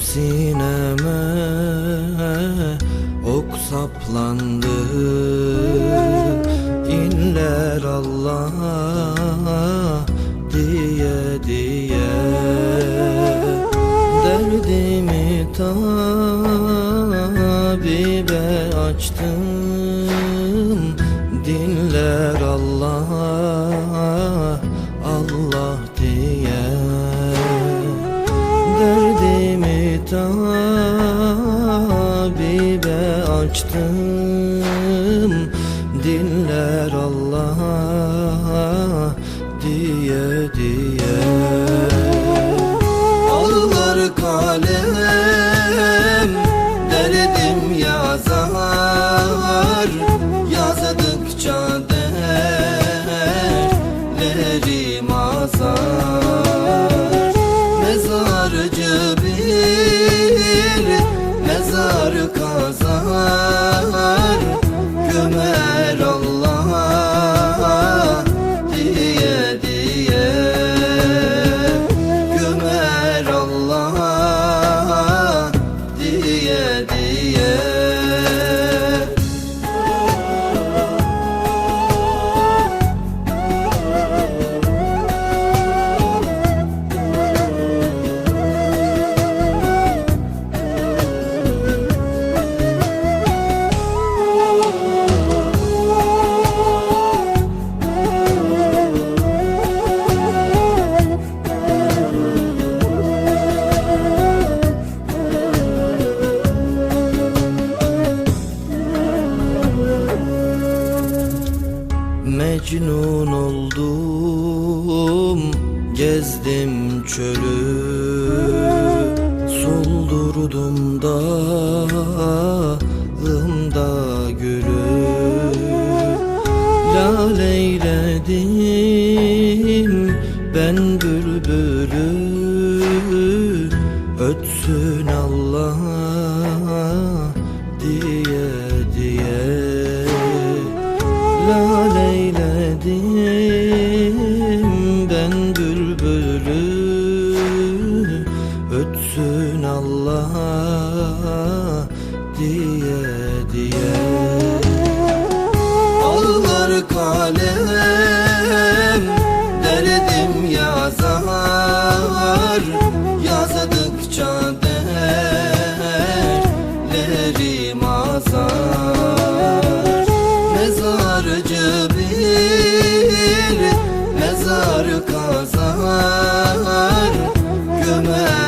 sineme ok saplandı. İnler Allah diye diye derdimi tabibe açtım tabibe açtım. Dinler Allah diye diye. Ağlar kalem derdim yazar Mecnun oldum Gezdim çölü Soldurdum dağımda gülü. Laleyledim ben bülbülü Ötsün Allah Laleyledim ben bülbülü Ötsün Allah diye diye. Ağlar kalem derdim yazar Yazdıkça derlerim mezar kazar Gömer